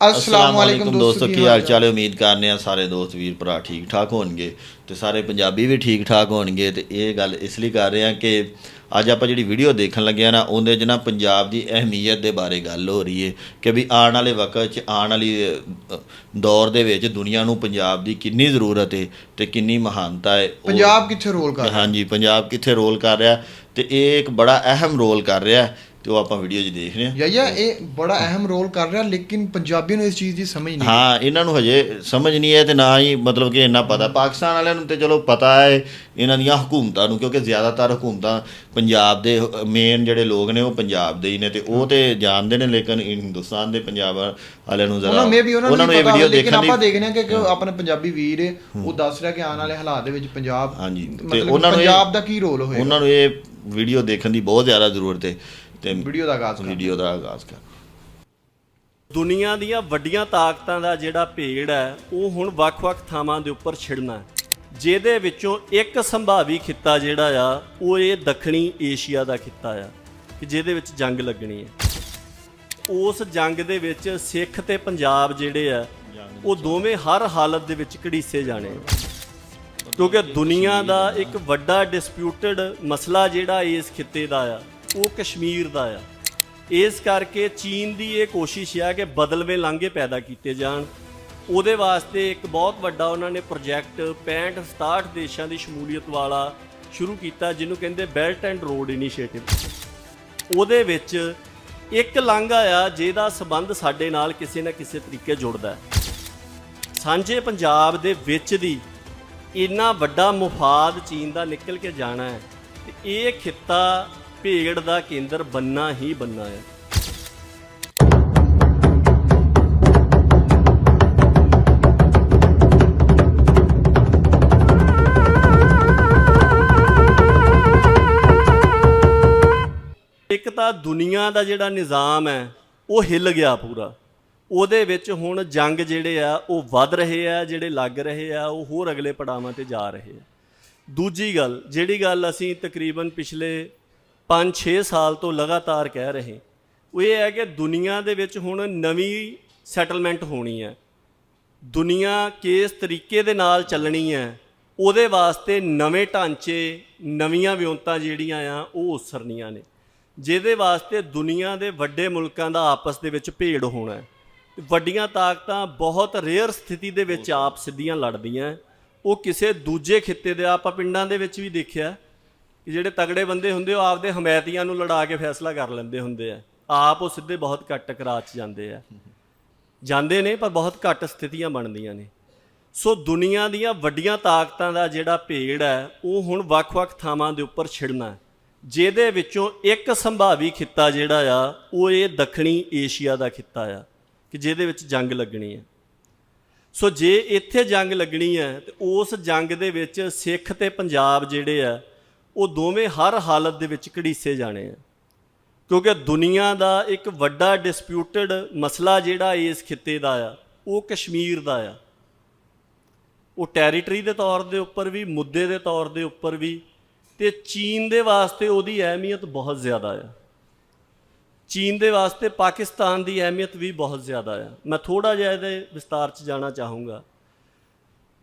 ਅਸਲਾਮ ਵਾਲੇਕੁਮ ਦੋਸਤੋ ਕੀ ਹਾਲ ਚਾਲ ਹੈ ਉਮੀਦ ਕਰਨੇ ਆ ਸਾਰੇ ਦੋਸਤ ਵੀਰ ਭਰਾ ਠੀਕ ਠਾਕ ਹੋਣਗੇ ਤੇ ਸਾਰੇ ਪੰਜਾਬੀ ਵੀ ਠੀਕ ਠਾਕ ਹੋਣਗੇ ਤੇ ਇਹ ਗੱਲ ਇਸ ਲਈ ਕਰ ਰਹੇ ਆ ਕਿ ਅੱਜ ਆਪਾਂ ਜਿਹੜੀ ਵੀਡੀਓ ਦੇਖਣ ਲੱਗੇ ਆ ਨਾ ਉਹਦੇ 'ਚ ਨਾ ਪੰਜਾਬ ਦੀ ਅਹਿਮੀਅਤ ਦੇ ਬਾਰੇ ਗੱਲ ਹੋ ਰਹੀ ਹੈ ਕਿ ਵੀ ਆਉਣ ਵਾਲੇ ਵਕਤ 'ਚ ਆਉਣ ਵਾਲੀ ਦੌਰ ਦੇ ਵਿੱਚ ਦੁਨੀਆ ਨੂੰ ਪੰਜਾਬ ਦੀ ਕਿੰਨੀ ਜ਼ਰੂਰਤ ਹੈ ਤੇ ਕਿੰਨੀ ਮਹਾਨਤਾ ਉਹ- ਪੰਜਾਬ ਕਿੱਥੇ ਰੋਲ ਕਰ ਰਿਹਾ ਹਾਂਜੀ ਪੰਜਾਬ ਕਿੱਥੇ ਰੋਲ ਕਰ ਰਿਹਾ ਤੇ ਇਹ ਇੱਕ ਬੜਾ ਅਹਿਮ ਰੋਲ ਕਰ ਰਿਹਾ ਤੇ ਉਹ ਆਪਾਂ ਵੀਡੀਓ 'ਚ ਦੇਖ ਰਹੇ ਹਾਂ। ਯਾ ਇਹ ਬੜਾ ਅਹਿਮ ਰੋਲ ਕਰ ਰਿਹਾ ਲੇਕਿਨ ਪੰਜਾਬੀ ਨੂੰ ਇਸ ਚੀਜ਼ ਦੀ ਸਮਝ ਨਹੀਂ। ਹਾਂ ਇਹਨਾਂ ਨੂੰ ਹਜੇ ਸਮਝ ਨਹੀਂ ਹੈ ਤੇ ਨਾ ਹੀ ਮਤਲਬ ਕਿ ਇੰਨਾ ਪਤਾ। ਪਾਕਿਸਤਾਨ ਵਾਲਿਆਂ ਨੂੰ ਤੇ ਚਲੋ ਪਤਾ ਹੈ ਇਹਨਾਂ ਦੀਆਂ ਹਕੂਮਤਾਂ ਨੂੰ ਕਿਉਂਕਿ ਜ਼ਿਆਦਾਤਰ ਹਕੂਮਤਾਂ ਪੰਜਾਬ ਦੇ ਮੇਨ ਜਿਹੜੇ ਲੋਕ ਨੇ ਉਹ ਪੰਜਾਬ ਦੇ ਹੀ ਨੇ ਤੇ ਉਹ ਤੇ ਜਾਣਦੇ ਨੇ ਲੇਕਿਨ ਹਿੰਦੁਸਤਾਨ ਦੇ ਪੰਜਾਬ ਵਾਲਿਆਂ ਨੂੰ ਜ਼ਰਾ ਉਹਨਾਂ ਨੂੰ ਇਹ ਵੀਡੀਓ ਦੇਖਣ ਆਪਾਂ ਦੀ ਦੇਖਨੇ ਆ ਕਿ ਕਿ ਆਪਣੇ ਪੰਜਾਬੀ ਵੀਰ ਹੈ, ਉਹ ਦੱਸ ਰਿਹਾ ਕਿ ਆਉਣ ਵਾਲੇ ਹਾਲਾਤ ਦੇ ਵਿੱਚ ਪੰਜਾਬ ਹਾਂਜੀ, ਤੇ ਉਹਨਾਂ ਨੂੰ ਪੰਜਾਬ ਦਾ ਕੀ ਰੋਲ ਹੋਏਗਾ? ਉਹਨਾਂ ਨੂੰ ਇਹ ਵੀਡੀਓ ਦੇਖਣ ਦੀ ਬਹੁਤ ਜ਼ਿਆਦਾ ਜ਼ਰੂਰਤ ਹੈ। ਤੇ ਵੀਡੀਓ ਦਾ ਆਗਾਜ਼ ਕਰ ਵੀਡੀਓ ਦਾ ਆਗਾਜ਼ ਕਰ ਦੁਨੀਆ ਦੀਆਂ ਵੱਡੀਆਂ ਤਾਕਤਾਂ ਦਾ ਜਿਹੜਾ ਭੇੜ ਹੈ ਉਹ ਹੁਣ ਵੱਖ-ਵੱਖ ਥਾਵਾਂ ਦੇ ਉੱਪਰ ਛਿੜਨਾ ਹੈ। ਜਿਹਦੇ ਵਿੱਚੋਂ ਇੱਕ ਸੰਭਾਵੀ ਖਿੱਤਾ ਜਿਹੜਾ ਆ ਉਹ ਇਹ ਦੱਖਣੀ ਏਸ਼ੀਆ ਦਾ ਖਿੱਤਾ ਆ ਕਿ ਜਿਹਦੇ ਵਿੱਚ ਜੰਗ ਲੱਗਣੀ ਹੈ। ਉਸ ਜੰਗ ਦੇ ਵਿੱਚ ਸਿੱਖ ਤੇ ਪੰਜਾਬ ਜਿਹੜੇ ਆ ਉਹ ਦੋਵੇਂ ਹਰ ਹਾਲਤ ਦੇ ਵਿੱਚ ਘੜੀਸੇ ਜਾਣੇ ਕਿਉਂਕਿ ਦੁਨੀਆ ਦਾ ਇੱਕ ਵੱਡਾ ਡਿਸਪਿਊਟਡ ਮਸਲਾ ਜਿਹੜਾ ਇਸ ਖਿੱਤੇ ਦਾ ਆ ਉਹ ਕਸ਼ਮੀਰ ਦਾ ਆ। ਇਸ ਕਰਕੇ ਚੀਨ ਦੀ ਇਹ ਕੋਸ਼ਿਸ਼ ਆ ਕਿ ਬਦਲਵੇਂ ਲਾਂਘੇ ਪੈਦਾ ਕੀਤੇ ਜਾਣ। ਉਹਦੇ ਵਾਸਤੇ ਇੱਕ ਬਹੁਤ ਵੱਡਾ ਉਹਨਾਂ ਨੇ ਪ੍ਰੋਜੈਕਟ 65 67 ਦੇਸ਼ਾਂ ਦੀ ਸ਼ਮੂਲੀਅਤ ਵਾਲਾ ਸ਼ੁਰੂ ਕੀਤਾ, ਜਿਹਨੂੰ ਕਹਿੰਦੇ ਬੈਲਟ ਐਂਡ ਰੋਡ ਇਨੀਸ਼ੀਏਟਿਵ ਉਹਦੇ ਵਿੱਚ ਇੱਕ ਲਾਂਘਾ ਆ, ਜਿਹਦਾ ਸਬੰਧ ਸਾਡੇ ਨਾਲ ਕਿਸੇ ਨਾ ਕਿਸੇ ਤਰੀਕੇ ਜੁੜਦਾ। ਹੈ ਸਾਂਝੇ ਪੰਜਾਬ ਦੇ ਵਿੱਚ ਦੀ ਇੰਨਾ ਵੱਡਾ ਮੁਫਾਦ ਚੀਨ ਦਾ ਨਿਕਲ ਕੇ ਜਾਣਾ ਹੈ। ਤੇ ਇਹ ਖਿੱਤਾ ਭੇੜ ਦਾ ਕੇਂਦਰ ਬੰਨਾ ਹੀ ਬੰਨਾ ਹੈ। ਇੱਕ ਤਾਂ ਦੁਨੀਆ ਦਾ ਜਿਹੜਾ ਨਿਜ਼ਾਮ ਹੈ, ਉਹ ਹਿੱਲ ਗਿਆ ਪੂਰਾ। ਉਹਦੇ ਵਿੱਚ ਹੁਣ ਜੰਗ ਜਿਹੜੇ ਆ, ਉਹ ਵੱਧ ਰਹੇ ਆ, ਜਿਹੜੇ ਲੱਗ ਰਹੇ ਆ, ਉਹ ਹੋਰ ਅਗਲੇ ਪੜਾਵਾਂ ਤੇ ਜਾ ਰਹੇ ਆ। ਦੂਜੀ ਗੱਲ, ਜਿਹੜੀ ਗੱਲ ਅਸੀਂ ਤਕਰੀਬਨ ਪਿਛਲੇ 5-6 ਸਾਲ ਤੋਂ ਲਗਾਤਾਰ ਕਹਿ ਰਹੇ। ਉਹ ਇਹ ਹੈ ਕਿ ਦੁਨੀਆ ਦੇ ਵਿੱਚ ਹੁਣ ਨਵੀਂ ਸੈਟਲਮੈਂਟ ਹੋਣੀ ਹੈ। ਦੁਨੀਆ ਕਿਸ ਤਰੀਕੇ ਦੇ ਨਾਲ ਚੱਲਣੀ ਹੈ, ਉਹਦੇ ਵਾਸਤੇ ਨਵੇਂ ਢਾਂਚੇ, ਨਵੀਆਂ ਵਿਉਂਤਾਂ ਜਿਹੜੀਆਂ ਆ, ਉਹ ਉਸਰਨੀਆਂ ਨੇ। ਜਿਹਦੇ ਵਾਸਤੇ ਦੁਨੀਆ ਦੇ ਵੱਡੇ ਮੁਲਕਾਂ ਦਾ ਆਪਸ ਦੇ ਵਿੱਚ ਭੇੜ ਹੋਣਾ ਹੈ। ਵੱਡੀਆਂ ਤਾਕਤਾਂ ਬਹੁਤ ਰੇਅਰ ਸਥਿਤੀ ਦੇ ਵਿੱਚ ਆਪ ਸਿੱਧੀਆਂ ਲੜਦੀਆਂ। ਉਹ ਕਿਸੇ ਦੂਜੇ ਖਿੱਤੇ ਦੇ, ਆਪਾਂ ਪਿੰਡਾਂ ਦੇ ਵਿੱਚ ਵੀ ਦੇਖਿਆ। ਕਿ ਜਿਹੜੇ ਤਗੜੇ ਬੰਦੇ ਹੁੰਦੇ ਉਹ ਆਪਦੇ ਹਮਾਇਤੀਆਂ ਨੂੰ ਲੜਾ ਕੇ ਫੈਸਲਾ ਕਰ ਲੈਂਦੇ ਹੁੰਦੇ ਆ। ਆਪ ਉਹ ਸਿੱਧੇ ਬਹੁਤ ਘੱਟ ਟਕਰਾਅ 'ਚ ਜਾਂਦੇ ਆ। ਜਾਂਦੇ ਨੇ, ਪਰ ਬਹੁਤ ਘੱਟ ਸਥਿਤੀਆਂ ਬਣਦੀਆਂ ਨੇ। ਸੋ ਦੁਨੀਆ ਦੀਆਂ ਵੱਡੀਆਂ ਤਾਕਤਾਂ ਦਾ ਜਿਹੜਾ ਭੇੜ ਹੈ, ਉਹ ਹੁਣ ਵੱਖ-ਵੱਖ ਥਾਵਾਂ ਦੇ ਉੱਪਰ ਛਿੜਨਾ ਜਿਹਦੇ ਵਿੱਚੋਂ ਇੱਕ ਸੰਭਾਵੀ ਖਿੱਤਾ ਜਿਹੜਾ ਆ, ਉਹ ਇਹ ਦੱਖਣੀ ਏਸ਼ੀਆ ਦਾ ਖਿੱਤਾ ਆ, ਕਿ ਜਿਹਦੇ ਵਿੱਚ ਜੰਗ ਲੱਗਣੀ ਹੈ। ਸੋ ਜੇ ਇੱਥੇ ਜੰਗ ਲੱਗਣੀ ਹੈ, ਤੇ ਉਸ ਜੰਗ ਦੇ ਵਿੱਚ ਸਿੱਖ ਤੇ ਪੰਜਾਬ ਜਿਹੜੇ ਆ ਉਹ ਦੋਵੇਂ ਹਰ ਹਾਲਤ ਦੇ ਵਿੱਚ ਘੜੀਸੇ ਜਾਣੇ ਆ। ਕਿਉਂਕਿ ਦੁਨੀਆ ਦਾ ਇੱਕ ਵੱਡਾ ਡਿਸਪਿਊਟਡ ਮਸਲਾ ਜਿਹੜਾ ਇਸ ਖਿੱਤੇ ਦਾ ਆ, ਉਹ ਕਸ਼ਮੀਰ ਦਾ ਆ। ਉਹ ਟੈਰੀਟਰੀ ਦੇ ਤੌਰ ਦੇ ਉੱਪਰ ਵੀ, ਮੁੱਦੇ ਦੇ ਤੌਰ ਦੇ ਉੱਪਰ ਵੀ, ਤੇ ਚੀਨ ਦੇ ਵਾਸਤੇ ਉਹਦੀ ਅਹਿਮੀਅਤ ਬਹੁਤ ਜ਼ਿਆਦਾ ਆ। ਚੀਨ ਦੇ ਵਾਸਤੇ ਪਾਕਿਸਤਾਨ ਦੀ ਅਹਿਮੀਅਤ ਵੀ ਬਹੁਤ ਜ਼ਿਆਦਾ ਆ। ਮੈਂ ਥੋੜਾ ਜਿਹਾ ਇਹਦੇ ਵਿਸਤਾਰ 'ਚ ਜਾਣਾ ਚਾਹੂੰਗਾ।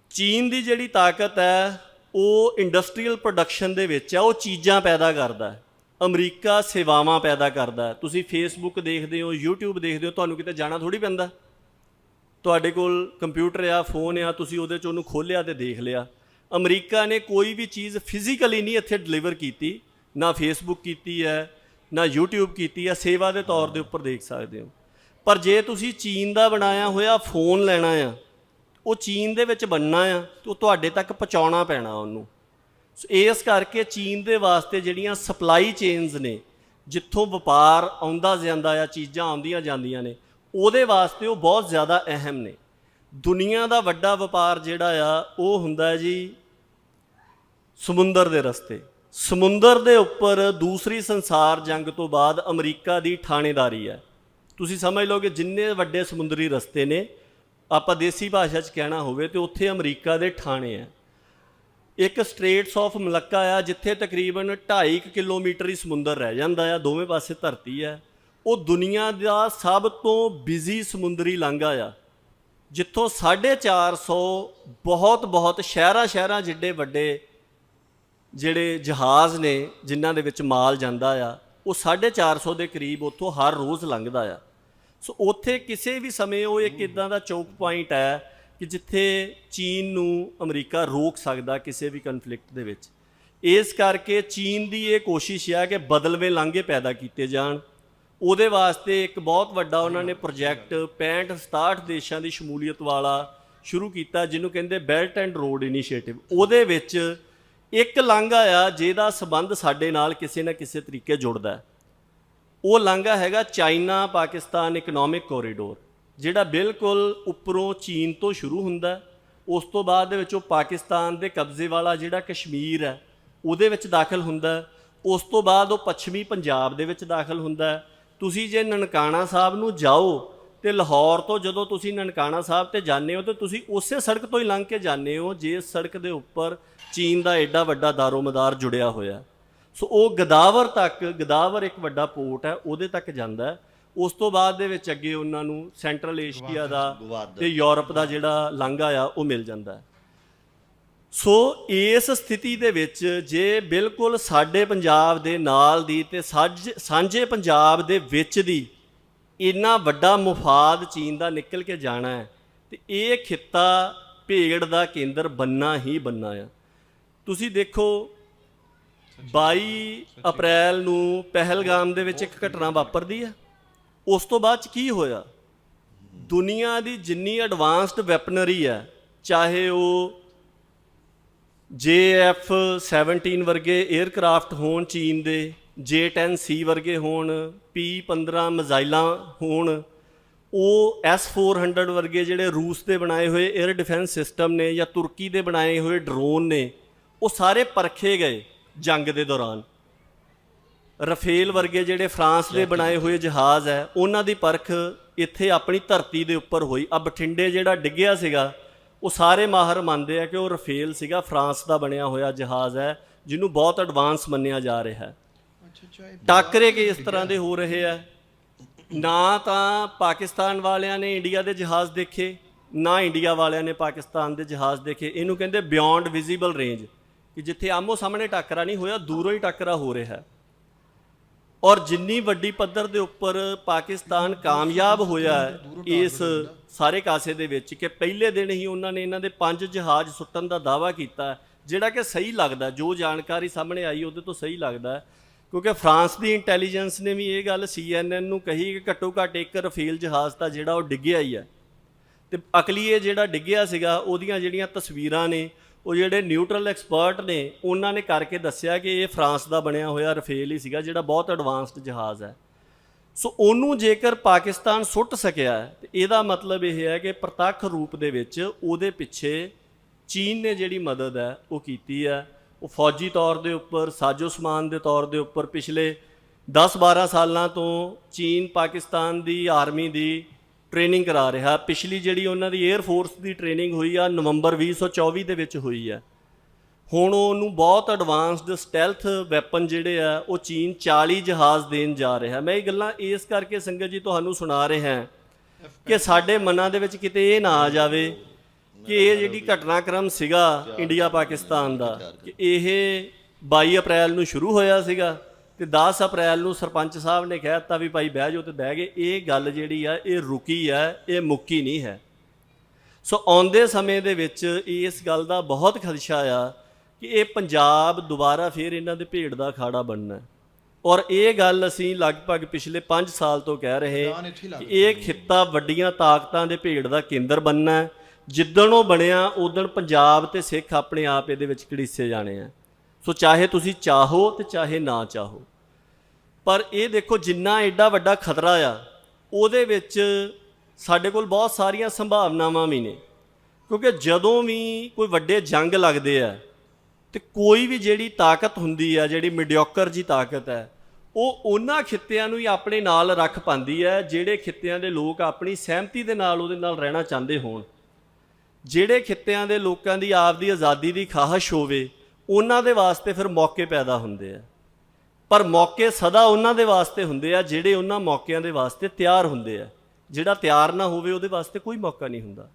ਚੀਨ ਦੀ ਜਿਹੜੀ ਤਾਕਤ ਹੈ ਉਹ ਇੰਡਸਟਰੀਅਲ ਪ੍ਰੋਡਕਸ਼ਨ ਦੇ ਵਿੱਚ ਆ, ਉਹ ਚੀਜ਼ਾਂ ਪੈਦਾ ਕਰਦਾ ਹੈ। ਅਮਰੀਕਾ ਸੇਵਾਵਾਂ ਪੈਦਾ ਕਰਦਾ ਤੁਸੀਂ ਫੇਸਬੁੱਕ ਦੇਖਦੇ ਹੋ, YouTube ਦੇਖਦੇ ਹੋ, ਤੁਹਾਨੂੰ ਕਿਤੇ ਜਾਣਾ ਥੋੜੀ ਪੈਂਦਾ ਤੁਹਾਡੇ ਕੋਲ ਕੰਪਿਊਟਰ ਆ ਫੋਨ ਆ, ਤੁਸੀਂ ਉਹਦੇ 'ਚ ਉਹਨੂੰ ਖੋਲ੍ਹਿਆ ਤੇ ਦੇਖ ਲਿਆ। ਅਮਰੀਕਾ ਨੇ ਕੋਈ ਵੀ ਚੀਜ਼ ਫਿਜ਼ੀਕਲੀ ਨਹੀਂ ਇੱਥੇ ਡਿਲੀਵਰ ਕੀਤੀ। ਨਾ ਫੇਸਬੁੱਕ ਕੀਤੀ ਹੈ, ਨਾ YouTube ਕੀਤੀ ਹੈ, ਸੇਵਾ ਦੇ ਤੌਰ ਦੇ ਉੱਪਰ ਦੇਖ ਸਕਦੇ ਹੋ। ਪਰ ਜੇ ਤੁਸੀਂ ਚੀਨ ਦਾ ਬਣਾਇਆ ਹੋਇਆ ਫੋਨ ਲੈਣਾ ਆ ਉਹ ਚੀਨ ਦੇ ਵਿੱਚ ਬਣਨਾ ਆ ਤੇ ਉਹ ਤੁਹਾਡੇ ਤੱਕ ਪਹੁੰਚਾਉਣਾ ਪੈਣਾ ਉਹਨੂੰ। ਸੋ ਇਸ ਕਰਕੇ ਚੀਨ ਦੇ ਵਾਸਤੇ ਜਿਹੜੀਆਂ ਸਪਲਾਈ ਚੇਨਸ ਨੇ, ਜਿੱਥੋਂ ਵਪਾਰ ਆਉਂਦਾ ਜਾਂਦਾ ਆ, ਚੀਜ਼ਾਂ ਆਉਂਦੀਆਂ ਜਾਂਦੀਆਂ ਨੇ, ਉਹਦੇ ਵਾਸਤੇ ਉਹ ਬਹੁਤ ਜ਼ਿਆਦਾ ਅਹਿਮ ਨੇ। ਦੁਨੀਆ ਦਾ ਵੱਡਾ ਵਪਾਰ ਜਿਹੜਾ ਆ, ਉਹ ਹੁੰਦਾ ਜੀ ਸਮੁੰਦਰ ਦੇ ਰਸਤੇ। ਸਮੁੰਦਰ ਦੇ ਉੱਪਰ ਦੂਸਰੀ ਸੰਸਾਰ ਜੰਗ ਤੋਂ ਬਾਅਦ ਅਮਰੀਕਾ ਦੀ ਥਾਣੇਦਾਰੀ ਹੈ। ਤੁਸੀਂ ਸਮਝ ਲਓ ਕਿ ਜਿੰਨੇ ਵੱਡੇ ਸਮੁੰਦਰੀ ਰਸਤੇ ਨੇ ਆਪਾਂ ਦੇਸੀ ਭਾਸ਼ਾ 'ਚ ਕਹਿਣਾ ਹੋਵੇ ਤੇ ਉੱਥੇ ਅਮਰੀਕਾ ਦੇ ਥਾਣੇ ਆ। ਇੱਕ ਸਟ੍ਰੇਟਸ ਆਫ ਮਲੱਕਾ ਆ, ਜਿੱਥੇ ਤਕਰੀਬਨ 2.5 ਕਿਲੋਮੀਟਰ ਹੀ ਸਮੁੰਦਰ ਰਹਿ ਜਾਂਦਾ ਆ, ਦੋਵੇਂ ਪਾਸੇ ਧਰਤੀ ਆ। ਉਹ ਦੁਨੀਆ ਦਾ ਸਭ ਤੋਂ ਬਿਜ਼ੀ ਸਮੁੰਦਰੀ ਲਾਂਘਾ ਆ, ਜਿੱਥੋਂ 450 ਬਹੁਤ ਬਹੁਤ ਸ਼ਹਿਰਾਂ ਸ਼ਹਿਰਾਂ ਜਿੱਡੇ ਵੱਡੇ ਜਿਹੜੇ ਜਹਾਜ਼ ਨੇ, ਜਿਨ੍ਹਾਂ ਦੇ ਵਿੱਚ ਮਾਲ ਜਾਂਦਾ ਆ, ਉਹ 450 ਦੇ ਕਰੀਬ ਉੱਥੋਂ ਹਰ ਰੋਜ਼ ਲੰਘਦਾ ਆ। ਸੋ ਉੱਥੇ ਕਿਸੇ ਵੀ ਸਮੇਂ ਉਹ ਇੱਕ ਇਦਾਂ ਦਾ ਚੌਕ ਪੁਆਇੰਟ ਹੈ ਕਿ ਜਿੱਥੇ ਚੀਨ ਨੂੰ ਅਮਰੀਕਾ ਰੋਕ ਸਕਦਾ ਕਿਸੇ ਵੀ ਕਨਫਲਿਕਟ ਦੇ ਵਿੱਚ। ਇਸ ਕਰਕੇ ਚੀਨ ਦੀ ਇਹ ਕੋਸ਼ਿਸ਼ ਹੈ ਕਿ ਬਦਲਵੇਂ ਲਾਂਘੇ ਪੈਦਾ ਕੀਤੇ ਜਾਣ। ਉਹਦੇ ਵਾਸਤੇ ਇੱਕ ਬਹੁਤ ਵੱਡਾ ਉਹਨਾਂ ਨੇ ਪ੍ਰੋਜੈਕਟ 65 67 ਦੇਸ਼ਾਂ ਦੀ ਸ਼ਮੂਲੀਅਤ ਵਾਲਾ ਸ਼ੁਰੂ ਕੀਤਾ ਜਿਹਨੂੰ ਕਹਿੰਦੇ ਬੈਲਟ ਐਂਡ ਰੋਡ ਇਨੀਸ਼ੀਏਟਿਵ ਉਹਦੇ ਵਿੱਚ ਇੱਕ ਲਾਂਘਾ ਆ ਜਿਹਦਾ ਸਬੰਧ ਸਾਡੇ ਨਾਲ ਕਿਸੇ ਨਾ ਕਿਸੇ ਤਰੀਕੇ ਜੁੜਦਾ ਹੈ। ਉਹ ਲਾਂਘਾ ਹੈਗਾ ਚਾਈਨਾ ਪਾਕਿਸਤਾਨ ਇਕਨੋਮਿਕ ਕੋਰੀਡੋਰ ਜਿਹੜਾ ਬਿਲਕੁਲ ਉੱਪਰੋਂ ਚੀਨ ਤੋਂ ਸ਼ੁਰੂ ਹੁੰਦਾ ਉਸ ਤੋਂ ਬਾਅਦ ਦੇ ਵਿੱਚ ਉਹ ਪਾਕਿਸਤਾਨ ਦੇ ਕਬਜ਼ੇ ਵਾਲਾ ਜਿਹੜਾ ਕਸ਼ਮੀਰ ਹੈ, ਉਹਦੇ ਵਿੱਚ ਦਾਖਲ ਹੁੰਦਾ ਉਸ ਤੋਂ ਬਾਅਦ ਉਹ ਪੱਛਮੀ ਪੰਜਾਬ ਦੇ ਵਿੱਚ ਦਾਖਲ ਹੁੰਦਾ ਤੁਸੀਂ ਜੇ ਨਨਕਾਣਾ ਸਾਹਿਬ ਨੂੰ ਜਾਓ ਤੇ ਲਾਹੌਰ ਤੋਂ ਜਦੋਂ ਤੁਸੀਂ ਨਨਕਾਣਾ ਸਾਹਿਬ ਤੇ ਜਾਂਦੇ ਹੋ ਤੇ ਤੁਸੀਂ ਉਸੇ ਸੜਕ ਤੋਂ ਹੀ ਲੰਘ ਕੇ ਜਾਂਦੇ ਹੋ, ਜਿਸ ਸੜਕ ਦੇ ਉੱਪਰ ਚੀਨ ਦਾ ਐਡਾ ਵੱਡਾ ਦਾਰੋਮਦਾਰ ਜੁੜਿਆ ਹੋਇਆ ਸੋ ਉਹ ਗਦਾਵਰ ਤੱਕ ਗਦਾਵਰ ਇੱਕ ਵੱਡਾ ਪੋਰਟ ਹੈ ਉਹਦੇ ਤੱਕ ਜਾਂਦਾ ਹੈ। ਉਸ ਤੋਂ ਬਾਅਦ ਦੇ ਵਿੱਚ ਅੱਗੇ ਉਹਨਾਂ ਨੂੰ ਸੈਂਟਰਲ ਏਸ਼ੀਆ ਦਾ। ਤੇ ਯੂਰਪ ਦਾ ਜਿਹੜਾ ਲਾਂਘਾ ਆ ਉਹ ਮਿਲ ਜਾਂਦਾ ਸੋ ਇਸ ਸਥਿਤੀ ਦੇ ਵਿੱਚ ਜੇ ਬਿਲਕੁਲ ਸਾਡੇ ਪੰਜਾਬ ਦੇ ਨਾਲ ਦੀ ਤੇ ਸਾਂਝ- ਸਾਂਝੇ ਪੰਜਾਬ ਦੇ ਵਿੱਚ ਦੀ ਇੰਨਾ ਵੱਡਾ ਮੁਫਾਦ ਚੀਨ ਦਾ ਨਿਕਲ ਕੇ ਜਾਣਾ ਹੈ ਤੇ ਇਹ ਖਿੱਤਾ ਭੇੜ ਦਾ ਕੇਂਦਰ ਬੰਨਾ ਹੀ ਬੰਨਾ ਆ। ਤੁਸੀਂ ਦੇਖੋ 22 ਅਪ੍ਰੈਲ ਨੂੰ ਪਹਿਲਗਾਮ ਦੇ ਵਿੱਚ ਇੱਕ ਘਟਨਾ ਵਾਪਰਦੀ ਹੈ ਉਸ ਤੋਂ ਬਾਅਦ ਚ ਕੀ ਹੋਇਆ? ਦੁਨੀਆ ਦੀ ਜਿੰਨੀ ਐਡਵਾਂਸਡ ਵੈਪਨਰੀ ਹੈ ਚਾਹੇ ਉਹ JF 17 ਵਰਗੇ 에ਅਰਕ੍ਰਾਫਟ ਹੋਣ ਚੀਨ ਦੇ J10C ਵਰਗੇ ਹੋਣ P15 ਮਿਜ਼ਾਈਲਾਂ ਹੋਣ, ਉਹ S400 ਵਰਗੇ ਜਿਹੜੇ ਰੂਸ ਦੇ ਬਣਾਏ ਹੋਏ 에ਅਰ ਡਿਫੈਂਸ ਸਿਸਟਮ ਨੇ ਜਾਂ ਤੁਰਕੀ ਦੇ ਬਣਾਏ ਹੋਏ ਡਰੋਨ ਨੇ, ਉਹ ਸਾਰੇ ਪਰਖੇ ਗਏ। ਜੰਗ ਦੇ ਦੌਰਾਨ। ਰਫੇਲ ਵਰਗੇ ਜਿਹੜੇ ਫਰਾਂਸ ਦੇ ਬਣਾਏ ਹੋਏ ਜਹਾਜ਼ ਹੈ ਉਹਨਾਂ ਦੀ ਪਰਖ ਇੱਥੇ ਆਪਣੀ ਧਰਤੀ ਦੇ ਉੱਪਰ ਹੋਈ। ਆ ਬਠਿੰਡੇ ਜਿਹੜਾ ਡਿੱਗਿਆ ਸੀਗਾ ਉਹ ਸਾਰੇ ਮਾਹਰ ਮੰਨਦੇ ਆ ਕਿ ਉਹ ਰਫੇਲ ਸੀਗਾ ਫਰਾਂਸ ਦਾ ਬਣਿਆ ਹੋਇਆ ਜਹਾਜ਼ ਹੈ ਜਿਹਨੂੰ ਬਹੁਤ ਐਡਵਾਂਸ ਮੰਨਿਆ ਜਾ ਰਿਹਾ ਹੈ। ਟਾਕਰੇ ਕਿ ਇਸ ਤਰ੍ਹਾਂ ਦੇ ਹੋ। ਰਹੇ ਆ। ਨਾ ਤਾਂ ਪਾਕਿਸਤਾਨ ਵਾਲਿਆਂ ਨੇ ਇੰਡੀਆ ਦੇ ਜਹਾਜ਼ ਦੇਖੇ ਨਾ ਇੰਡੀਆ ਵਾਲਿਆਂ ਨੇ ਪਾਕਿਸਤਾਨ ਦੇ ਜਹਾਜ਼ ਦੇਖੇ। ਇਹਨੂੰ ਕਹਿੰਦੇ ਬਿਯੋਂਡ ਵਿਜ਼ੀਬਲ ਰੇਂਜ ਕਿ ਜਿੱਥੇ ਆਮੋ ਸਾਹਮਣੇ ਟੱਕਰਾ ਨਹੀਂ ਹੋਇਆ, ਦੂਰੋਂ ਹੀ ਟੱਕਰਾ ਹੋ ਰਿਹਾ ਹੈ। ਔਰ ਜਿੰਨੀ ਵੱਡੀ ਪੱਧਰ ਦੇ ਉੱਪਰ ਪਾਕਿਸਤਾਨ ਕਾਮਯਾਬ ਹੋਇਆ ਇਸ ਸਾਰੇ ਕਾਸੇ ਦੇ ਵਿੱਚ ਕਿ ਪਹਿਲੇ ਦਿਨ ਹੀ ਉਹਨਾਂ ਨੇ ਇਹਨਾਂ ਦੇ ਪੰਜ ਜਹਾਜ਼ ਸੁੱਟਣ ਦਾ ਦਾਵਾ ਕੀਤਾ ਜਿਹੜਾ ਕਿ ਸਹੀ ਲੱਗਦਾ, ਜੋ ਜਾਣਕਾਰੀ ਸਾਹਮਣੇ ਆਈ ਉਹਦੇ ਤੋਂ ਸਹੀ ਲੱਗਦਾ ਕਿਉਂਕਿ ਫਰਾਂਸ ਦੀ ਇੰਟੈਲੀਜੈਂਸ ਨੇ ਵੀ ਇਹ ਗੱਲ CNN ਨੂੰ ਕਹੀ ਕਿ ਘੱਟੋ ਘੱਟ ਇੱਕ ਰਫੇਲ ਜਹਾਜ਼ ਤਾਂ ਜਿਹੜਾ ਉਹ ਡਿੱਗਿਆ ਹੀ ਹੈ। ਤੇ ਅਕਲੀਏ ਜਿਹੜਾ ਡਿੱਗਿਆ ਸੀਗਾ, ਉਹਦੀਆਂ ਜਿਹੜੀਆਂ ਤਸਵੀਰਾਂ ਨੇ ਉਹ ਜਿਹੜੇ ਨਿਊਟਰਲ ਐਕਸਪਰਟ ਨੇ ਉਹਨਾਂ ਨੇ ਕਰਕੇ ਦੱਸਿਆ ਕਿ ਇਹ ਫਰਾਂਸ ਦਾ ਬਣਿਆ ਹੋਇਆ ਰਫੇਲ ਹੀ ਸੀਗਾ ਜਿਹੜਾ ਬਹੁਤ ਐਡਵਾਂਸਡ ਜਹਾਜ਼ ਹੈ। ਸੋ ਉਹਨੂੰ ਜੇਕਰ ਪਾਕਿਸਤਾਨ ਸੁੱਟ ਸਕਿਆ ਹੈ, ਤੇ ਇਹਦਾ ਮਤਲਬ ਇਹ ਹੈ ਕਿ ਪ੍ਰਤੱਖ ਰੂਪ ਦੇ ਵਿੱਚ ਉਹਦੇ ਪਿੱਛੇ ਚੀਨ ਨੇ ਜਿਹੜੀ ਮਦਦ ਹੈ ਉਹ ਕੀਤੀ ਹੈ। ਉਹ ਫੌਜੀ ਤੌਰ ਦੇ ਉੱਪਰ ਸਾਜੋ ਸਮਾਨ ਦੇ ਤੌਰ ਦੇ ਉੱਪਰ ਪਿਛਲੇ 10-12 ਸਾਲਾਂ ਤੋਂ ਚੀਨ ਪਾਕਿਸਤਾਨ ਦੀ ਆਰਮੀ ਦੀ ਟ੍ਰੇਨਿੰਗ ਕਰਾ ਰਿਹਾ। ਪਿਛਲੀ ਜਿਹੜੀ ਉਹਨਾਂ ਦੀ 에ਅਰ ਫੋਰਸ ਦੀ ਟ੍ਰੇਨਿੰਗ ਹੋਈ ਆ, ਨਵੰਬਰ 2024 ਦੇ ਵਿੱਚ ਹੋਈ ਹੈ ਹੁਣ ਉਹਨੂੰ ਬਹੁਤ ਐਡਵਾਂਸਡ ਸਟੈਲਥ ਵੈਪਨ ਜਿਹੜੇ ਆ, ਉਹ ਚੀਨ 40 ਜਹਾਜ਼ ਦੇਣ ਜਾ ਰਿਹਾ। ਮੈਂ ਇਹ ਗੱਲਾਂ ਇਸ ਕਰਕੇ ਸੰਗਤ ਜੀ ਤੁਹਾਨੂੰ ਸੁਣਾ ਰਿਹਾ ਹਾਂ ਕਿ ਸਾਡੇ ਮਨਾਂ ਦੇ ਵਿੱਚ ਕਿਤੇ ਇਹ ਨਾ ਆ ਜਾਵੇ ਕਿ ਇਹ ਜਿਹੜੀ ਘਟਨਾਕ੍ਰਮ ਸੀਗਾ ਇੰਡੀਆ ਪਾਕਿਸਤਾਨ ਦਾ ਕਿ ਇਹ 22 ਅਪ੍ਰੈਲ ਨੂੰ ਸ਼ੁਰੂ ਹੋਇਆ ਸੀਗਾ ਤੇ 10 ਅਪ੍ਰੈਲ ਨੂੰ ਸਰਪੰਚ ਸਾਹਿਬ ਨੇ ਕਹਿ ਦਿੱਤਾ ਵੀ ਭਾਈ ਬਹਿ ਜਾਓ ਤੇ ਬਹਿ ਗਏ। ਇਹ ਗੱਲ ਜਿਹੜੀ ਆ ਇਹ ਰੁਕੀ ਆ ਇਹ ਮੁੱਕੀ ਨਹੀਂ ਹੈ। ਸੋ ਆਉਂਦੇ ਸਮੇਂ ਦੇ ਵਿੱਚ ਇਸ ਗੱਲ ਦਾ ਬਹੁਤ ਖਦਸ਼ਾ ਆ ਕਿ ਇਹ ਪੰਜਾਬ ਦੁਬਾਰਾ ਫੇਰ ਇਹਨਾਂ ਦੇ ਭੇਡ ਦਾ ਅਖਾੜਾ ਬਣਨਾ। ਔਰ ਇਹ ਗੱਲ ਅਸੀਂ ਲਗਭਗ ਪਿਛਲੇ 5 ਸਾਲ ਤੋਂ ਕਹਿ ਰਹੇ ਕਿ ਇਹ ਖਿੱਤਾ ਵੱਡੀਆਂ ਤਾਕਤਾਂ ਦੇ ਭੇਡ ਦਾ ਕੇਂਦਰ ਬਣਨਾ ਜਿੱਦਣ ਉਹ ਬਣਿਆ ਉਦਣ ਪੰਜਾਬ ਤੇ ਸਿੱਖ ਆਪਣੇ ਆਪ ਇਹਦੇ ਵਿੱਚ ਘੜੀਸੇ ਜਾਣੇ ਆ। ਸੋ ਚਾਹੇ ਤੁਸੀਂ ਚਾਹੋ ਤੇ ਚਾਹੇ ਨਾ ਚਾਹੋ। ਪਰ ਇਹ ਦੇਖੋ ਜਿੰਨਾ ਐਡਾ ਵੱਡਾ ਖਤਰਾ ਆ, ਉਹਦੇ ਵਿੱਚ ਸਾਡੇ ਕੋਲ ਬਹੁਤ ਸਾਰੀਆਂ ਸੰਭਾਵਨਾਵਾਂ ਵੀ ਨੇ। ਕਿਉਂਕਿ ਜਦੋਂ ਵੀ ਕੋਈ ਵੱਡੇ ਜੰਗ ਲੱਗਦੇ ਆ ਤੇ ਕੋਈ ਵੀ ਜਿਹੜੀ ਤਾਕਤ ਹੁੰਦੀ ਆ, ਜਿਹੜੀ ਮੀਡੀਓਕਰ ਜੀ ਤਾਕਤ ਹੈ ਉਹ ਉਹਨਾਂ ਖਿੱਤਿਆਂ ਨੂੰ ਹੀ ਆਪਣੇ ਨਾਲ ਰੱਖ ਪਾਉਂਦੀ ਹੈ ਜਿਹੜੇ ਖਿੱਤਿਆਂ ਦੇ ਲੋਕ ਆਪਣੀ ਸਹਿਮਤੀ ਦੇ ਨਾਲ ਉਹਦੇ ਨਾਲ ਰਹਿਣਾ ਚਾਹੁੰਦੇ ਹੋਣ। ਜਿਹੜੇ ਖਿੱਤਿਆਂ ਦੇ ਲੋਕਾਂ ਦੀ ਆਪ ਦੀ ਆਜ਼ਾਦੀ ਦੀ ਖਾਹਸ਼ ਹੋਵੇ ਉਹਨਾਂ ਦੇ ਵਾਸਤੇ ਫਿਰ ਮੌਕੇ ਪੈਦਾ ਹੁੰਦੇ ਆ। ਪਰ ਮੌਕੇ ਸਦਾ ਉਹਨਾਂ ਦੇ ਵਾਸਤੇ ਹੁੰਦੇ ਆ ਜਿਹੜੇ ਉਹਨਾਂ ਮੌਕਿਆਂ ਦੇ ਵਾਸਤੇ ਤਿਆਰ ਹੁੰਦੇ ਆ। ਜਿਹੜਾ ਤਿਆਰ ਨਾ ਹੋਵੇ ਉਹਦੇ ਵਾਸਤੇ ਕੋਈ ਮੌਕਾ ਨਹੀਂ ਹੁੰਦਾ।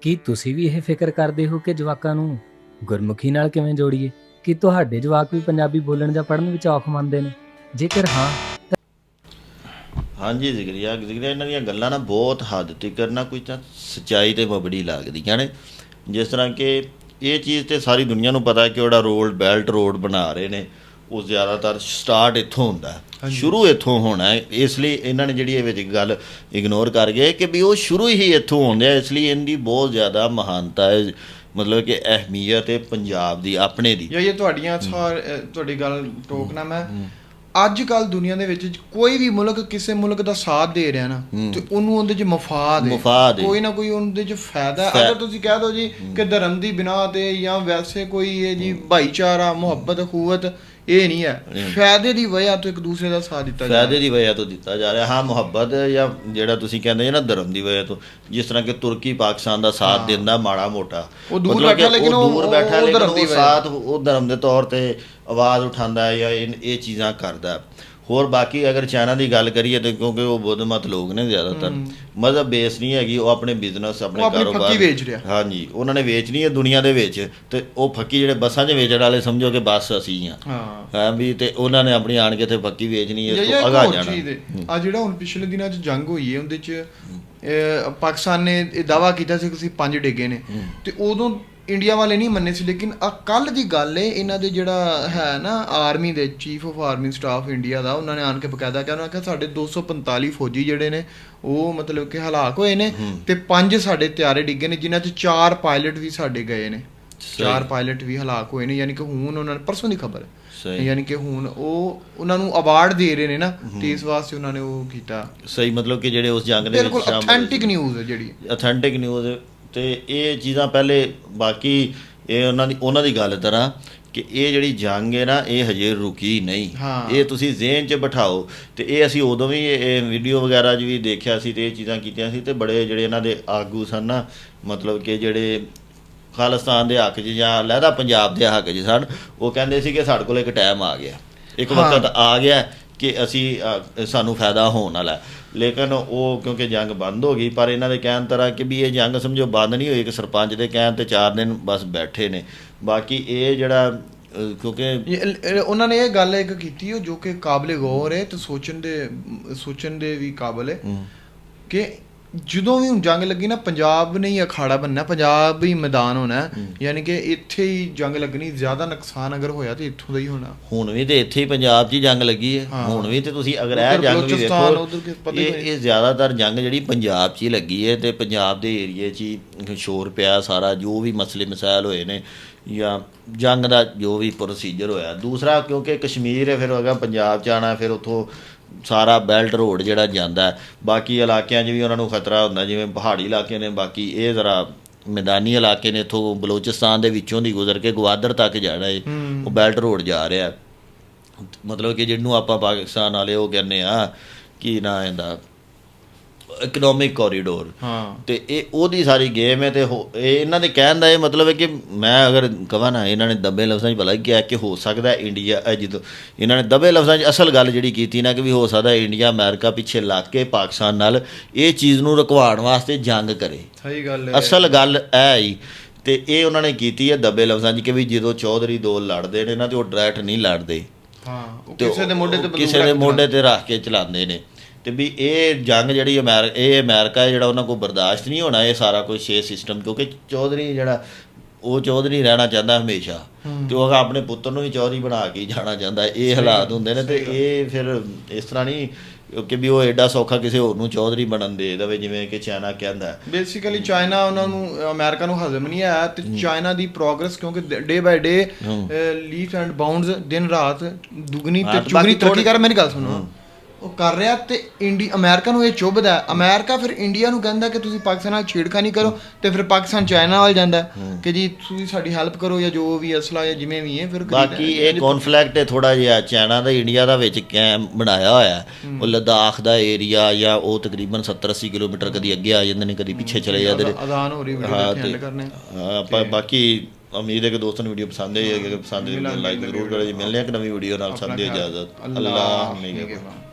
ਕੀ ਤੁਸੀਂ ਵੀ ਇਹ ਫਿਕਰ ਕਰਦੇ ਹੋ ਕਿ ਜਵਾਕਾਂ ਨੂੰ ਗੁਰਮੁਖੀ ਨਾਲ ਕਿਵੇਂ ਜੋੜੀਏ? ਕੀ ਤੁਹਾਡੇ ਜਵਾਕ ਵੀ ਪੰਜਾਬੀ ਬੋਲਣ ਜਾਂ ਪੜ੍ਹਨ ਵਿੱਚ ਔਖ ਮੰਨਦੇ ਨੇ? ਜੇਕਰ ਹਾਂ ਹਾਂਜੀ ਜ਼ਿਕਰੀਆ ਜ਼ਿਕਰੀਆ ਇਹਨਾਂ ਦੀਆਂ ਗੱਲਾਂ ਨਾ ਬਹੁਤ ਹੱਦ ਤੱਕ ਨਾ ਕੋਈ ਤਾਂ ਸਚਾਈ ਤੇ ਮਬੜੀ ਲੱਗਦੀਆਂ ਨੇ। ਜਿਸ ਤਰ੍ਹਾਂ ਕਿ ਇਹ ਚੀਜ਼ ਤੇ ਸਾਰੀ ਦੁਨੀਆ ਨੂੰ ਪਤਾ ਹੈ ਕਿ ਉਹਦਾ ਰੋਡ ਬੈਲਟ ਰੋਡ ਬਣਾ ਰਹੇ ਨੇ। ਉਹ ਜ਼ਿਆਦਾਤਰ ਸਟਾਰਟ ਇੱਥੋਂ ਹੁੰਦਾ ਹੈ। ਸ਼ੁਰੂ ਇੱਥੋਂ ਹੋਣਾ ਹੈ। ਇਸ ਲਈ ਇਹਨਾਂ ਨੇ ਜਿਹੜੀ ਇਹ ਵਿੱਚ ਗੱਲ ਇਗਨੋਰ ਕਰ ਗਏ ਕਿ ਵੀ ਉਹ ਸ਼ੁਰੂ ਹੀ ਇੱਥੋਂ ਹੁੰਦੇ ਆ। ਇਸ ਲਈ ਇਹਦੀ ਬਹੁਤ ਜ਼ਿਆਦਾ ਮਹਾਨਤਾ ਹੈ। ਮਤਲਬ ਕਿ ਅਹਿਮੀਅਤ ਹੈ ਪੰਜਾਬ ਦੀ ਆਪਣੇ ਦੀ। ਜਾਂ ਇਹ ਤੁਹਾਡੀਆਂ ਤੁਹਾਡੀ ਗੱਲ ਟੋਕਣਾ ਮੈਂ। ਅੱਜ ਕੱਲ ਦੁਨੀਆ ਦੇ ਵਿੱਚ ਕੋਈ ਵੀ ਮੁਲਕ ਕਿਸੇ ਮੁਲਕ ਦਾ ਸਾਥ ਦੇ ਰਿਹਾ ਨਾ ਤੇ ਉਹਨੂੰ ਉਹਦੇ 'ਚ ਮਫਾਦ ਹੈ। ਕੋਈ ਨਾ ਕੋਈ ਉਹਦੇ 'ਚ ਫਾਇਦਾ ਅਗਰ ਤੁਸੀਂ ਕਹਿ ਦੋ ਜੀ ਕਿ ਧਰਮ ਦੀ ਬਿਨਾ ਤੇ ਜਾਂ ਵੈਸੇ ਕੋਈ ਇਹ ਜੀ ਭਾਈਚਾਰਾ ਮੁਹੱਬਤ ਅਖੂਵਤ ਇਹ ਨਹੀਂ ਹੈ। ਫਾਇਦੇ ਦੀ ਵਜ੍ਹਾ ਤੋਂ ਇੱਕ ਦੂਸਰੇ ਦਾ ਸਾਥ ਦਿੱਤਾ ਜਾਂਦਾ ਫਾਇਦੇ ਦੀ ਵਜ੍ਹਾ ਤੋਂ ਦਿੱਤਾ ਜਾ ਰਿਹਾ। ਹਾਂ ਮੁਹੱਬਤ ਜਾਂ ਜਿਹੜਾ ਤੁਸੀਂ ਕਹਿੰਦੇ ਜੇ ਨਾ ਧਰਮ ਦੀ ਵਜ੍ਹਾ ਤੋਂ ਜਿਸ ਤਰ੍ਹਾਂ ਕਿ ਤੁਰਕੀ ਪਾਕਿਸਤਾਨ ਦਾ ਸਾਥ ਦਿੰਦਾ ਮਾੜਾ ਮੋਟਾ। ਉਹ ਦੂਰ ਬੈਠਾ ਲੇਕਿਨ ਉਹ- ਦੂਰ ਬੈਠਾ ਲੇਕਿਨ ਉਹ। ਸਾਥ ਉਹ ਧਰਮ ਦੇ ਤੌਰ ਤੇ ਆਵਾਜ਼ ਉਠਾਉਂਦਾ ਹੈ ਜਾਂ ਇਹ ਇਹ ਚੀਜ਼ਾਂ ਕਰਦਾ ਹੈ। ਹੋਰ ਬਾਕੀ ਅਗਰ ਚਾਈਨਾ ਦੀ ਗੱਲ ਕਰੀਏ ਤੇ ਕਿਉਂਕਿ ਉਹ ਬੁੱਧ ਮਤ ਲੋਕ ਨੇ ਜ਼ਿਆਦਾਤਰ ਮਜ਼ਹਬ ਬੇਸ ਨਹੀਂ ਹੈਗੀ ਉਹ ਆਪਣੇ ਬਿਜ਼ਨਸ ਆਪਣੇ ਕਾਰੋਬਾਰ ਫੱਕੀ ਵੇਚ ਰਿਹਾ। ਹਾਂਜੀ ਉਹਨਾਂ ਨੇ ਵੇਚਣੀ ਹੈ ਦੁਨੀਆ ਦੇ ਵਿੱਚ। ਤੇ ਉਹ ਫੱਕੀ ਜਿਹੜੇ ਬੱਸਾਂ 'ਚ ਵੇਚਣ ਵਾਲੇ ਸਮਝੋ ਕਿ ਬੱਸ ਅਸੀਂ ਆ। ਹਾਂ। ਹਾਂ ਵੀ ਤੇ ਉਹਨਾਂ ਨੇ ਆਪਣੀ ਆਣ ਕੇ ਤੇ ਫੱਕੀ ਵੇਚਣੀ ਇਹ ਤੋਂ ਅਗਾ ਜਾਣਾ। ਹੈ। ਆ ਜਿਹੜਾ ਹੁਣ ਪਿਛਲੇ ਦਿਨਾਂ 'ਚ ਜੰਗ ਹੋਈ ਹੈ ਉਹਦੇ 'ਚ ਪਾਕਿਸਤਾਨ ਨੇ ਇਹ ਦਾਵਾ ਕੀਤਾ ਸੀ ਕਿ ਅਸੀਂ ਪੰਜ ਡਿੱਗੇ ਨੇ। ਤੇ ਉਦੋਂ ਇੰਡੀਆ ਵਾਲੇ ਨਹੀਂ ਮੰਨੇ ਸੀ ਲੇਕਿਨ ਆ ਕੱਲ ਦੀ ਗੱਲ ਹੈ ਇਹਨਾਂ ਦੇ ਜਿਹੜਾ ਹੈ ਨਾ ਆਰਮੀ ਦੇ chief of army staff India ਦਾ ਉਹਨਾਂ ਨੇ ਆਣ ਕੇ ਬਕਾਇਦਾ ਕਿਹਾ ਉਹਨਾਂ ਕਿਹਾ ਸਾਡੇ 245 ਫੌਜੀ ਜਿਹੜੇ ਨੇ ਉਹ ਮਤਲਬ ਕਿ ਹਲਾਕ ਹੋਏ ਨੇ ਤੇ ਪੰਜ ਸਾਡੇ ਤਿਆਰੇ ਡਿੱਗੇ ਨੇ ਜਿਨ੍ਹਾਂ 'ਚ ਚਾਰ ਪਾਇਲਟ ਵੀ ਸਾਡੇ ਗਏ ਨੇ। ਚਾਰ ਪਾਇਲਟ ਵੀ ਹਲਾਕ ਹੋਏ ਨੇ ਯਾਨੀ ਕਿ ਹੁਣ ਉਹਨਾਂ ਨੇ ਪਰਸੋਂ ਦੀ ਖਬਰ। ਹੈ ਯਾਨੀ ਕਿ ਹੁਣ ਉਹ ਉਹਨਾਂ ਨੂੰ ਅਵਾਰਡ ਦੇ ਰਹੇ ਨੇ ਨਾ ਤੇ ਇਸ ਵਾਸਤੇ ਉਹਨਾਂ ਨੇ ਉਹ ਕੀਤਾ। ਸਹੀ ਮਤਲਬ ਕਿ ਜਿਹੜੇ ਉਸ ਜੰਗ ਦੇ ਬਿਲਕੁਲ ਸ਼ਾਮਲ ਅਥੈਂਟਿਕ ਨਿਊਜ਼ ਹੈ ਜਿਹੜੀ। ਅਥੈਂਟਿਕ ਨਿਊਜ਼ ਤੇ ਇਹ ਚੀਜ਼ਾਂ ਪਹਿਲੇ ਬਾਕੀ ਇਹ ਉਹਨਾਂ ਦੀ ਉਹਨਾਂ ਦੀ ਗੱਲ ਤਰ੍ਹਾਂ ਕਿ ਇਹ ਜਿਹੜੀ ਜੰਗ ਹੈ ਨਾ ਇਹ ਹਜੇ ਰੁਕੀ ਨਹੀਂ। ਇਹ ਤੁਸੀਂ ਜ਼ਿਹਨ 'ਚ ਬਿਠਾਓ ਤੇ ਇਹ ਅਸੀਂ ਉਦੋਂ ਵੀ ਇਹ ਵੀਡੀਓ ਵਗੈਰਾ 'ਚ ਵੀ ਦੇਖਿਆ ਸੀ ਤੇ ਇਹ ਚੀਜ਼ਾਂ ਕੀਤੀਆਂ ਸੀ ਤੇ ਬੜੇ ਜਿਹੜੇ ਇਹਨਾਂ ਦੇ ਆਗੂ ਸਨ ਨਾ ਮਤਲਬ ਕਿ ਜਿਹੜੇ ਖਾਲਿਸਤਾਨ ਦੇ ਹੱਕ 'ਚ ਜਾਂ ਲਹਿਦਾ ਪੰਜਾਬ ਦੇ ਹੱਕ 'ਚ ਸਨ ਉਹ ਕਹਿੰਦੇ ਸੀ ਕਿ ਸਾਡੇ ਕੋਲ ਇੱਕ ਟਾਈਮ ਆ ਗਿਆ ਇੱਕ। ਵਕਤ ਆ ਗਿਆ ਕਿ ਅਸੀਂ ਸਾਨੂੰ ਫਾਇਦਾ ਹੋਣ ਵਾਲਾ। ਲੇਕਿਨ ਉਹ ਕਿਉਂਕਿ ਜੰਗ ਬੰਦ ਹੋ ਗਈ ਪਰ ਇਹਨਾਂ ਦੇ ਕਹਿਣ ਤਰ੍ਹਾਂ ਕਿ ਵੀ ਇਹ ਜੰਗ ਸਮਝੋ ਬੰਦ ਨਹੀਂ ਹੋਈ ਕਿ ਸਰਪੰਚ ਦੇ ਕਹਿਣ ਤੇ 4 ਦਿਨ ਬਸ ਬੈਠੇ ਨੇ ਬਾਕੀ ਇਹ ਜਿਹੜਾ ਕਿਉਂਕਿ ਉਹਨਾਂ ਨੇ ਇਹ ਗੱਲ ਇੱਕ ਕੀਤੀ ਉਹ ਜੋ ਕਿ ਕਾਬਲੇ ਗੌਰ ਹੈ ਤੇ ਸੋਚਣ ਦੇ ਸੋਚਣ ਦੇ ਵੀ ਕਾਬਲ ਹੈ ਕਿ ਜਦੋਂ ਵੀ ਜੰਗ ਲੱਗੀ ਨਾ ਪੰਜਾਬ ਨੇ ਹੀ ਅਖਾੜਾ ਬੰਨਣਾ ਪੰਜਾਬ ਹੀ ਮੈਦਾਨ ਹੋਣਾ। ਯਾਨੀ ਕਿ ਇੱਥੇ ਹੀ ਜੰਗ ਲੱਗਣੀ ਜ਼ਿਆਦਾ ਨੁਕਸਾਨ ਅਗਰ ਹੋਇਆ ਤੇ ਇੱਥੋਂ ਦਾ ਹੀ ਹੋਣਾ ਹੁਣ ਵੀ ਤੇ ਇੱਥੇ ਹੀ ਪੰਜਾਬ 'ਚ ਹੀ ਜੰਗ ਲੱਗੀ ਹੈ। ਹੁਣ ਵੀ ਤੇ ਤੁਸੀਂ ਅਗਰ ਇਹ ਜੰਗ ਵੀ ਹੀ ਇਹ। ਇਹ ਜ਼ਿਆਦਾਤਰ ਜੰਗ ਜਿਹੜੀ ਪੰਜਾਬ 'ਚ ਹੀ ਲੱਗੀ ਹੈ ਤੇ ਪੰਜਾਬ ਦੇ ਏਰੀਏ 'ਚ ਹੀ ਸ਼ੋਰ ਪਿਆ ਸਾਰਾ ਜੋ ਵੀ ਮਸਲੇ ਮਸਾਇਲ ਹੋਏ ਨੇ ਜਾਂ ਜੰਗ ਦਾ ਜੋ ਵੀ ਪ੍ਰੋਸੀਜਰ ਹੋਇਆ ਦੂਸਰਾ ਕਿਉਂਕਿ ਕਸ਼ਮੀਰ ਹੈ ਫਿਰ ਅਗਾ ਪੰਜਾਬ 'ਚ ਆਣਾ ਫਿਰ ਉੱਥੋਂ ਸਾਰਾ ਬੈਲਟ ਰੋਡ ਜਿਹੜਾ ਜਾਂਦਾ। ਬਾਕੀ ਇਲਾਕਿਆਂ 'ਚ ਵੀ ਉਹਨਾਂ ਨੂੰ ਖਤਰਾ ਹੁੰਦਾ ਜਿਵੇਂ ਪਹਾੜੀ ਇਲਾਕੇ ਨੇ ਬਾਕੀ ਇਹ ਜ਼ਰਾ ਮੈਦਾਨੀ ਇਲਾਕੇ ਨੇ ਇੱਥੋਂ ਬਲੋਚਿਸਤਾਨ ਦੇ ਵਿੱਚੋਂ ਦੀ ਗੁਜ਼ਰ ਕੇ ਗਵਾਦਰ ਤੱਕ ਜਾਣਾ ਹੈ ਉਹ ਬੈਲਟ ਰੋਡ ਜਾ ਰਿਹਾ। ਮਤਲਬ ਕਿ ਜਿਹਨੂੰ ਆਪਾਂ ਪਾਕਿਸਤਾਨ ਵਾਲੇ ਉਹ ਕਹਿੰਦੇ ਆ ਕੀ ਨਾ ਇਹਦਾ ਇਕਨੋਮਿਕ ਕੋਰੀਡੋਰ ਹਾਂ। ਤੇ ਇਹ ਉਹਦੀ ਸਾਰੀ ਗੇਮ ਹੈ ਤੇ ਇਹ ਇਹਨਾਂ ਦੇ ਕਹਿਣ ਦਾ ਇਹ ਮਤਲਬ ਹੈ ਕਿ ਮੈਂ ਅਗਰ ਕਹਾਂ ਨਾ ਇਹਨਾਂ ਨੇ ਦਬੇ ਲਫ਼ਜ਼ਾਂ 'ਚ ਭਲਾ ਕਿਹਾ ਕਿ ਹੋ ਸਕਦਾ ਹੈ ਇੰਡੀਆ ਇਹ ਜਦੋਂ ਇਹਨਾਂ ਨੇ ਦਬੇ ਲਫ਼ਜ਼ਾਂ 'ਚ ਅਸਲ ਗੱਲ ਜਿਹੜੀ ਕੀਤੀ ਨਾ ਕਿ ਵੀ ਹੋ ਸਕਦਾ ਹੈ ਇੰਡੀਆ ਅਮਰੀਕਾ ਪਿੱਛੇ ਲੱਗ ਕੇ ਪਾਕਿਸਤਾਨ ਨਾਲ ਇਹ ਚੀਜ਼ ਨੂੰ ਰੁਕਵਾਉਣ ਵਾਸਤੇ ਜੰਗ ਕਰੇ। ਸਹੀ ਗੱਲ ਹੈ। ਅਸਲ ਗੱਲ ਇਹ ਹੀ ਤੇ ਇਹ ਉਹਨਾਂ ਨੇ ਕੀਤੀ ਹੈ ਦਬੇ ਲਫ਼ਜ਼ਾਂ 'ਚ ਕਿ ਵੀ ਜਦੋਂ ਚੌਧਰੀ ਦੋ ਲੜਦੇ ਨੇ ਨਾ ਤੇ ਉਹ ਡਾਇਰੈਕਟ ਨਹੀਂ ਲੜਦੇ। ਹਾਂ ਕਿਸੇ ਦੇ ਮੋਢੇ ਤੇ ਕਿਸੇ ਦੇ ਮੋਢੇ ਤੇ ਰੱਖ ਕੇ ਚਲਾਉਂਦੇ ਨੇ। ਤੇ ਵੀ ਇਹ ਜੰਗ ਜਿਹੜੀ ਅਮਰੀਕਾ ਇਹ ਅਮਰੀਕਾ ਹੈ ਜਿਹੜਾ ਉਹਨਾਂ ਕੋਲ ਬਰਦਾਸ਼ਤ ਨਹੀਂ ਹੋਣਾ ਇਹ ਸਾਰਾ ਕੁਝ ਛੇ ਸਿਸਟਮ ਕਿਉਂਕਿ ਚੌਧਰੀ ਜਿਹੜਾ ਉਹ ਚੌਧਰੀ ਰਹਿਣਾ ਚਾਹੁੰਦਾ ਹਮੇਸ਼ਾ। ਤੇ ਉਹ ਆਪਣੇ ਪੁੱਤਰ ਨੂੰ ਵੀ ਚੌਧਰੀ ਬਣਾ ਕੇ ਜਾਣਾ ਚਾਹੁੰਦਾ ਇਹ ਹਾਲਾਤ ਹੁੰਦੇ ਨੇ ਤੇ ਇਹ ਫਿਰ ਇਸ ਤਰ੍ਹਾਂ ਨਹੀਂ ਕਿ ਵੀ ਉਹ ਐਡਾ ਸੌਖਾ ਕਿਸੇ ਹੋਰ ਨੂੰ ਚੌਧਰੀ ਬਣਨ ਦੇ ਦੇਵੇ ਜਿਵੇਂ ਕਿ ਚਾਈਨਾ ਕਹਿੰਦਾ। ਹੈ। ਬੇਸਿਕਲੀ ਚਾਈਨਾ ਉਹਨਾਂ ਨੂੰ ਅਮਰੀਕਾ ਨੂੰ ਹਜ਼ਮ ਨਹੀਂ ਆਇਆ ਤੇ ਚਾਈਨਾ ਦੀ ਪ੍ਰੋਗਰੈਸ ਕਿਉਂਕਿ ਡੇ ਬਾਈ ਡੇ ਲੀਫ ਐਂਡ ਬਾਉਂਡਸ ਦਿਨ ਰਾਤ ਦੁਗਣੀ ਤੇ ਚੁਗਣੀ ਤਰੱਕੀ ਕਰ ਮੇਰੀ ਗੱਲ ਸੁਣੋ। ਉਹ ਕਰ ਰਿਹਾ ਤੇ ਇੰਡੀ ਅਮਰੀਕਾ ਨੂੰ ਇਹ ਚੁੱਭਦਾ ਹੈ। ਅਮਰੀਕਾ ਫਿਰ ਇੰਡੀਆ ਨੂੰ ਕਹਿੰਦਾ ਕਿ ਤੁਸੀਂ ਪਾਕਿਸਤਾਨ ਨਾਲ ਛੇੜਖਾਨੀ ਕਰੋ ਤੇ ਫਿਰ ਪਾਕਿਸਤਾਨ ਚਾਈਨਾ ਵੱਲ ਜਾਂਦਾ ਹੈ ਕਿ ਜੀ ਤੁਸੀਂ ਸਾਡੀ ਹੈਲਪ ਕਰੋ ਜਾਂ ਜੋ ਵੀ ਅਸਲਾ ਜਾਂ ਜਿਵੇਂ ਵੀ ਹੈ ਫਿਰ ਕਰੀਦਾ ਹੈ। ਬਾਕੀ ਇਹ ਕਨਫਲਿਕਟ ਹੈ ਥੋੜਾ ਜਿਹਾ ਚਾਈਨਾ ਦਾ ਇੰਡੀਆ ਦਾ ਵਿੱਚ ਕੈਮ ਬਣਾਇਆ ਹੋਇਆ ਹੈ। ਉਹ ਲਦਾਖ ਦਾ ਏਰੀਆ ਜਾਂ ਉਹ ਤਕਰੀਬਨ 70 80 ਕਿਲੋਮੀਟਰ ਕਦੀ ਅੱਗੇ ਆ ਜਾਂਦੇ ਨੇ ਕਦੀ ਪਿੱਛੇ ਚਲੇ ਜਾਂਦੇ ਨੇ। ਅਜ਼ਾਨ ਹੋ ਰਹੀ ਵੀਡੀਓ ਹਾਂ ਤੇ ਕਰਨੇ ਹਾਂ, ਆਪਾਂ ਬਾਕੀ ਉਮੀਦ ਹੈ ਕਿ ਦੋਸਤਾਂ ਨੂੰ ਵੀਡੀਓ ਪਸੰਦ ਆਈ ਹੈ ਕਿ ਪਸੰਦ ਆਈ ਲਾਈਕ ਜ਼ਰੂਰ ਕਰੋ ਜੀ। ਮਿਲਦੇ ਹਾਂ ਇੱਕ ਨਵੀਂ ਵੀਡੀਓ ਨਾਲ। ਸਭ ਦੀ ਇਜਾਜ਼ਤ ਅੱਲਾਹ ਨਿਗਹਿਬਾਨ